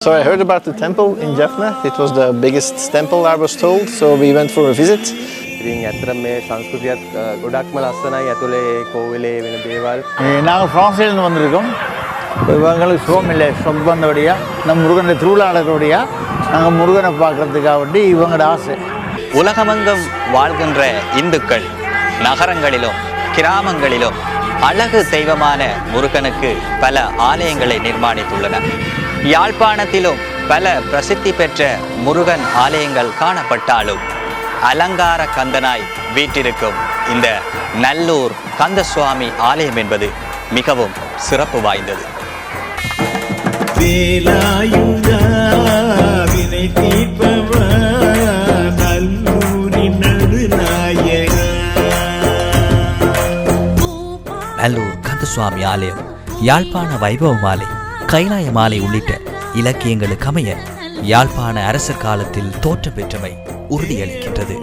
So I heard about the temple in Jaffna. It was the biggest temple I was told, so we went for a visit. நாங்கள் ஃப்ரான்ஸ்லேருந்து இவங்களுக்கு நம்ம முருகனை திருவிழாளர்களுடைய நாங்கள் முருகனை பார்க்குறதுக்காக வேண்டி இவங்களோட ஆசை உலகமெங்கும் வாழ்கின்ற இந்துக்கள் நகரங்களிலும் கிராமங்களிலும் அழகு தெய்வமான முருகனுக்கு பல ஆலயங்களை நிர்மாணித்துள்ளன யாழ்ப்பாணத்திலும் பல பிரசித்தி பெற்ற முருகன் ஆலயங்கள் காணப்பட்டாலும் அலங்கார கந்தனாய் வீற்றிருக்கும் இந்த நல்லூர் கந்தசுவாமி ஆலயம் என்பது மிகவும் சிறப்பு வாய்ந்தது. வேலாயுதா வினை தீர்ப்பவா நல்லூரின் நடுநாயகா நல்லூர் கந்தசுவாமி ஆலயம் யாழ்ப்பாண வைபவ மாலை. கைலாய மாலை உள்ளிட்ட இலக்கியங்களுக்கு அமைய யாழ்ப்பாண அரச காலத்தில் தோற்றம் பெற்றமை உறுதியளிக்கின்றது.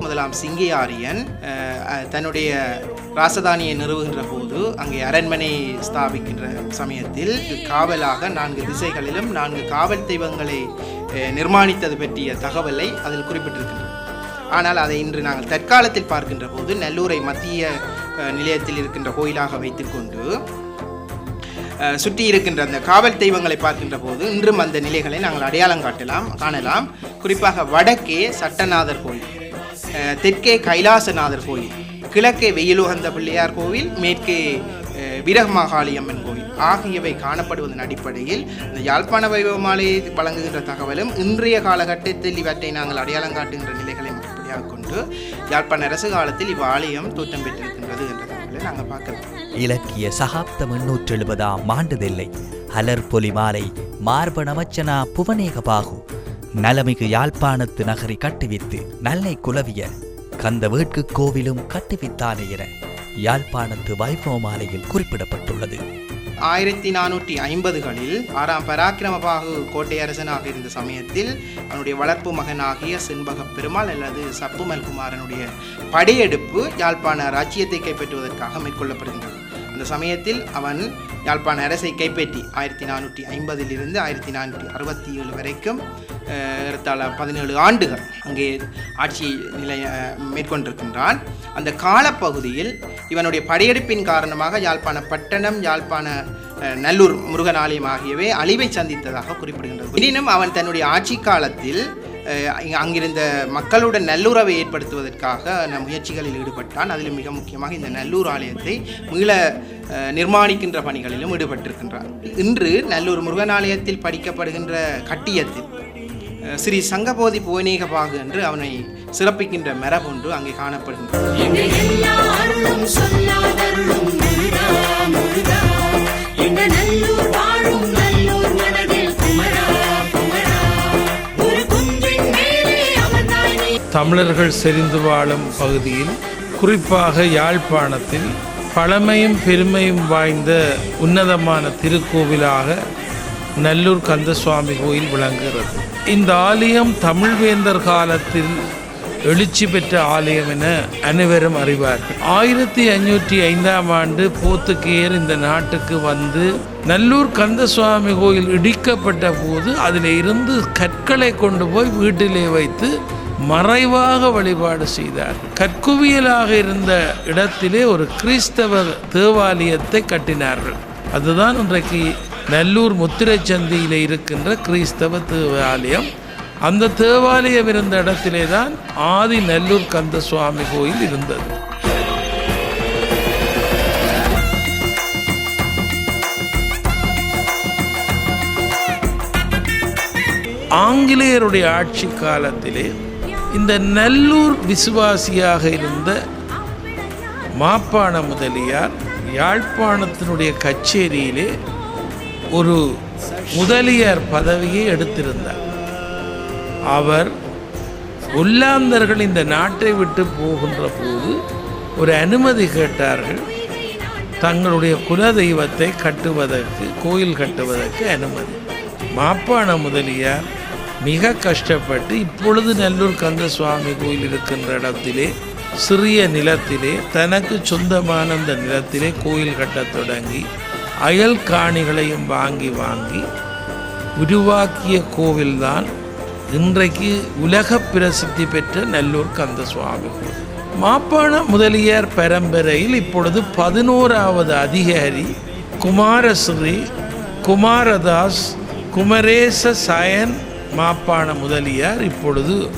முதலாம் சிங்கியாரியன் தன்னுடைய ராசதானியை நிறுவுகின்ற போது அங்கே அரண்மனை ஸ்தாபிக்கின்ற சமயத்தில் காவலாக நான்கு திசைகளிலும் நான்கு காவல் தெய்வங்களை நிர்மாணித்தது பற்றிய தகவலை அதில் குறிப்பிட்டிருக்கின்றன ஆனால் அதை இன்று நாங்கள் தற்காலத்தில் பார்க்கின்ற போது நல்லூரை மத்திய நிலையத்தில் இருக்கின்ற கோயிலாக வைத்துக்கொண்டு சுற்றி இருக்கின்ற அந்த காவல் தெய்வங்களை பார்க்கின்ற போது இன்றும் அந்த நிலைகளை நாங்கள் அடையாளம் காட்டலாம் காணலாம். குறிப்பாக வடக்கே சட்டநாதர் கோயில் தெற்கே கைலாசநாதர் கோயில் கிழக்கே வெயிலுகந்த பிள்ளையார் கோவில் மேற்கே அஹ், வீரமாகாளியம்மன் கோவில் ஆகியவை காணப்படுவதன் அடிப்படையில் இந்த யாழ்ப்பாண வைவமாலையை வழங்குகின்ற தகவலும் இன்றைய காலகட்டத்தில் இவற்றை நாங்கள் அடையாளம் காட்டுகின்ற நிலைகளை அடிப்படையாக கொண்டு யாழ்ப்பாண அரசு காலத்தில் இவ்வாலயம் தோற்றம் பெற்றிருக்கின்றது என்ற தகவலை நாங்கள் பார்க்கலாம். இலக்கிய சகாப்தம் எண்ணூற்று எழுபதாம் ஆண்டுதில்லை அலர் பொலி மாலை மார்பணமச்சனா புவனேகபாகு நலமிகு யாழ்ப்பாணத்து நகரி கட்டுவித்து நல்லை குலவிய. கந்த வேட்கு கோவிலும் கட்டுவித்தானே என யாழ்ப்பாணத்து வைபவ மாலையில் குறிப்பிடப்பட்டுள்ளது. ஆயிரத்தி நானூற்றி ஐம்பதுகளில் ஆறாம் பராக்கிரமபாகு கோட்டையரசனாக இருந்த சமயத்தில் அவனுடைய வளர்ப்பு மகனாகிய செண்பக பெருமாள் அல்லது சப்புமல் குமாரனுடைய படையெடுப்பு யாழ்ப்பாண ராஜ்யத்தை கைப்பற்றுவதற்காக மேற்கொள்ளப்படுகின்றது. அந்த சமயத்தில் அவன் யாழ்ப்பாண அரசை கைப்பற்றி ஆயிரத்தி நானூற்றி ஐம்பதிலிருந்து ஆயிரத்தி நானூற்றி அறுபத்தி ஏழு வரைக்கும் ஏறத்தாழ பதினேழு ஆண்டுகள் அங்கே ஆட்சி நிலைய மேற்கொண்டிருக்கின்றான். அந்த காலப்பகுதியில் இவனுடைய படையெடுப்பின் காரணமாக யாழ்ப்பாண பட்டணம் யாழ்ப்பாண நல்லூர் முருகன் ஆலயம் ஆகியவை அழிவை சந்தித்ததாக குறிப்பிடுகின்றது. எனினும் அவன் தன்னுடைய ஆட்சி காலத்தில் அங்கிருந்த மக்களுடன் நல்லுறவை ஏற்படுத்துவதற்காக முயற்சிகளில் ஈடுபட்டான். அதிலும் மிக முக்கியமாக இந்த நல்லூர் ஆலயத்தை மீள நிர்மாணிக்கின்ற பணிகளிலும் ஈடுபட்டிருக்கின்றான். இன்று நல்லூர் முருகன் ஆலயத்தில் படிக்கப்படுகின்ற கட்டியத்தில் ஸ்ரீ சங்கபோதி புவனேகபாகு என்று அவனை சிறப்பிக்கின்ற மரபொன்று அங்கே காணப்படுகின்றது. தமிழர்கள் செறிந்து வாழும் பகுதியில் குறிப்பாக யாழ்ப்பாணத்தில் பழமையும் பெருமையும் வாய்ந்த உன்னதமான திருக்கோவிலாக நல்லூர் கந்தசுவாமி கோயில் விளங்குகிறது. இந்த ஆலயம் தமிழ்வேந்தர் காலத்தில் எழுச்சி பெற்ற ஆலயம் என அனைவரும் அறிவார்கள் ஆயிரத்தி ஐநூற்றி ஐந்தாம் ஆண்டு போத்துக்கேயர் இந்த நாட்டுக்கு வந்து நல்லூர் கந்தசுவாமி கோயில் இடிக்கப்பட்ட போது அதில் இருந்து கற்களை கொண்டு போய் வீட்டிலே வைத்து மறைவாக வழிபாடு செய்தார். கற்குவியலாக இருந்த இடத்திலே ஒரு கிறிஸ்தவ தேவாலயத்தை கட்டினார்கள். அதுதான் இன்றைக்கு நல்லூர் முத்திரைச்சந்தியில் இருக்கின்ற கிறிஸ்தவ தேவாலயம். அந்த தேவாலயம் இருந்த இடத்திலே தான் ஆதி நல்லூர் கந்த சுவாமி கோயில் இருந்தது. ஆங்கிலேயருடைய ஆட்சி காலத்திலே இந்த நல்லூர் விசுவாசியாக இருந்த மாப்பாண முதலியார் யாழ்ப்பாணத்தினுடைய கச்சேரியிலே ஒரு முதலியார் பதவியை எடுத்திருந்தார். அவர் ஒல்லாந்தர்கள் இந்த நாட்டை விட்டு போகின்ற போது ஒரு அனுமதி கேட்டார்கள். தங்களுடைய குலதெய்வத்தை கட்டுவதற்கு கோயில் கட்டுவதற்கு அனுமதி. மாப்பாண முதலியார் மிக கஷ்டப்பட்டு இப்பொழுது நல்லூர் கந்த சுவாமி கோயில் இருக்கின்ற இடத்திலே சிறிய நிலத்திலே தனக்கு சொந்தமான அந்த நிலத்திலே கோயில் கட்டத் தொடங்கி அயல் காணிகளையும் வாங்கி வாங்கி உருவாக்கிய கோவில்தான் இன்றைக்கு உலக பிரசித்தி பெற்ற நல்லூர் கந்தசுவாமி. மாப்பாண முதலியார் பரம்பரையில் இப்பொழுது பதினோராவது அதிகாரி குமாரஸ்ரீ குமாரதாஸ் குமரேச சயன் மாப்பாண முதலியார் இப்பொழுது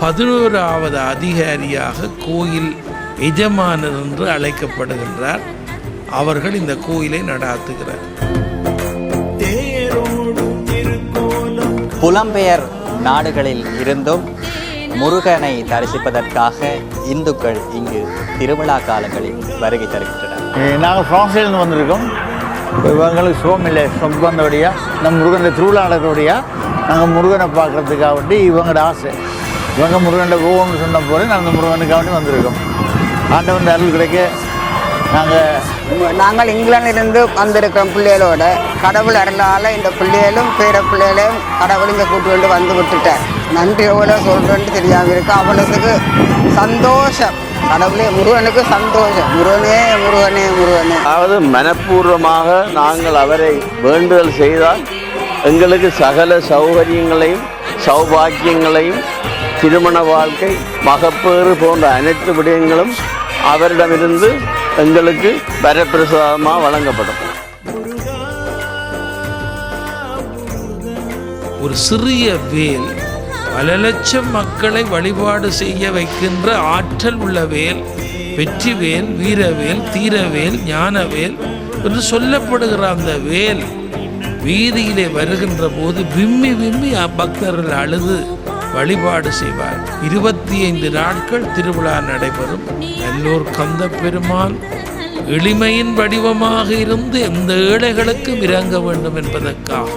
பதினோராவது அதிகாரியாக கோயில் எஜமானர் என்று அழைக்கப்படுகின்றார். அவர்கள் இந்த கோயிலை நடாத்துகிறார். புலம்பெயர் நாடுகளில் இருந்தும் முருகனை தரிசிப்பதற்காக இந்துக்கள் இங்கு திருவிழா காலங்களில் வருகை தருகின்றனர். நாங்கள் ஃப்ரான்ஸ்லேருந்து வந்திருக்கோம். இப்போ இவங்களுக்கு சுகம் இல்லை சொந்தபந்தோடையாக நம் முருகனுடைய திருவிழாடரோடையாக நாங்கள் முருகனை பார்க்குறதுக்காக வேண்டி இவங்களோட ஆசை. இவங்க முருகன்கிட்ட போகணும்னு சொன்ன போது நாங்கள் முருகனுக்காக வேண்டி வந்திருக்கோம். ஆண்டவன் அருள் கிடைக்க நாங்கள் நாங்கள் இங்கிலாந்திலிருந்து வந்திருக்கிறோம் பிள்ளைகளோட. கடவுள் அருளால் இந்த பிள்ளைகளும் பேர பிள்ளைகளையும் கடவுள் இங்கே கூட்டு கொண்டு வந்து விட்டுட்டேன் நன்றி எவ்வளோ சொல்கிறேன்னு தெரியாமல் இருக்கு. அவ்வளோத்துக்கு சந்தோஷம். கடவுளே முருகனுக்கு சந்தோஷம். முருகனே முருகனே முருகனே. அதாவது மனப்பூர்வமாக நாங்கள் அவரை வேண்டுதல் செய்தால் எங்களுக்கு சகல சௌகரியங்களையும் சௌபாக்கியங்களையும் திருமண வாழ்க்கை மகப்பேறு போன்ற அனைத்து விடயங்களும் அவரிடமிருந்து எங்களுக்கு வரப்பிரசாதமாக வழங்கப்படும். ஒரு சிறிய வேல் பல லட்சம் மக்களை வழிபாடு செய்ய வைக்கின்ற ஆற்றல் உள்ள வேல் வெற்றி வேல் வீரவேல் தீரவேல் ஞானவேல் என்று சொல்லப்படுகிற அந்த வேல் வீதியிலே வருகின்ற போது விம்மி விம்மி பக்தர்கள் அழுது வழிபாடு செய்வார். இருபத்தி ஐந்து நாட்கள் திருவிழா நடைபெறும். நல்லூர் கந்த பெருமான் எளிமையின் வடிவமாக இருந்து எந்த ஏழைகளுக்கும் இறங்க வேண்டும் என்பதற்காக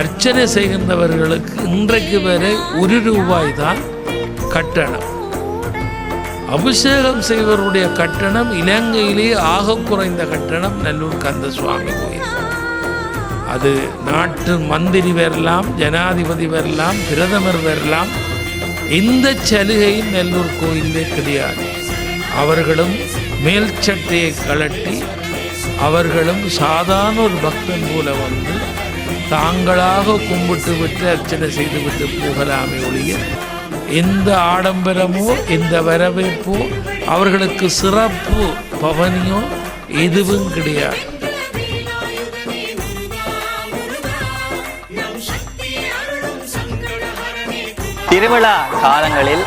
அர்ச்சனை செய்கின்றவர்களுக்கு இன்றைக்கு வரை ஒரு ரூபாய் தான் கட்டணம். அபிஷேகம் செய்வருடைய கட்டணம் இலங்கையிலே ஆக குறைந்த கட்டணம் நல்லூர் கந்த சுவாமி கோயில் அது நாட்டு மந்திரி வரலாம் ஜனாதிபதி வரலாம் பிரதமர் வரலாம். இந்த சலுகையும் நெல்லூர் கோயிலே கிடையாது. அவர்களும் மேல் சட்டையை கழட்டி அவர்களும் சாதாரண ஒரு பக்தன் போல வந்து தாங்களாக கும்பிட்டு விட்டு அர்ச்சனை செய்து விட்டு போகலாமே ஒழிய எந்த ஆடம்பரமோ எந்த வரவேற்போ அவர்களுக்கு சிறப்பு பவனியோ எதுவும் கிடையாது. திருவிழா காலங்களில்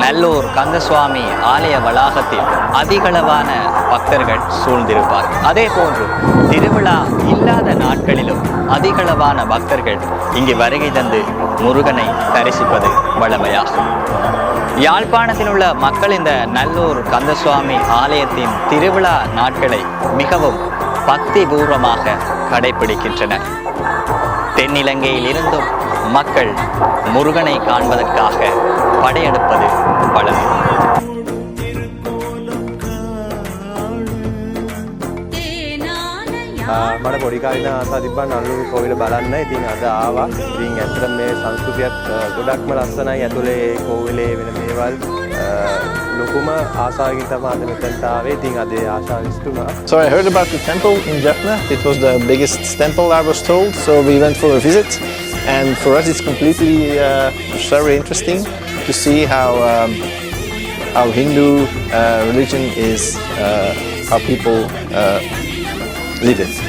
நல்லூர் கந்தசுவாமி ஆலய வளாகத்தில் அதிகளவான பக்தர்கள் சூழ்ந்திருப்பார். அதே போன்று திருவிழா இல்லாத நாட்களிலும் அதிகளவான பக்தர்கள் இங்கு வருகை தந்து முருகனை தரிசிப்பது வழமையாகும். யாழ்ப்பாணத்தில் உள்ள மக்கள் இந்த நல்லூர் கந்தசுவாமி ஆலயத்தின் திருவிழா நாட்களை மிகவும் பக்தி பூர்வமாக கடைபிடிக்கின்றனர். தென்னிலங்கையில் இருந்தும் மக்கள் முருகனை காண்பதற்காக படையெடுப்பது வழமை මට පොඩිකාරින ආසා තිබ්බා නල්ලු කොවිල බලන්න ඉතින් අද ආවා ඉතින් ඇත්තට මේ සංස්කෘතියත් අ, ගොඩක්ම ලස්සනයි ඇතුලේ කෝවිලේ වෙන දේවල් අ, ලොකුම ආසාවකින් තමයි අද මෙතනට ආවේ ඉතින් අද ඒ ආශාව ඉෂ්ට වුණා So I heard about the temple in Jaffna. It was the biggest temple I was told, so we went for a visit. And for us, it's completely uh, very interesting to see how um, how Hindu uh, religion is uh, how people uh, live it.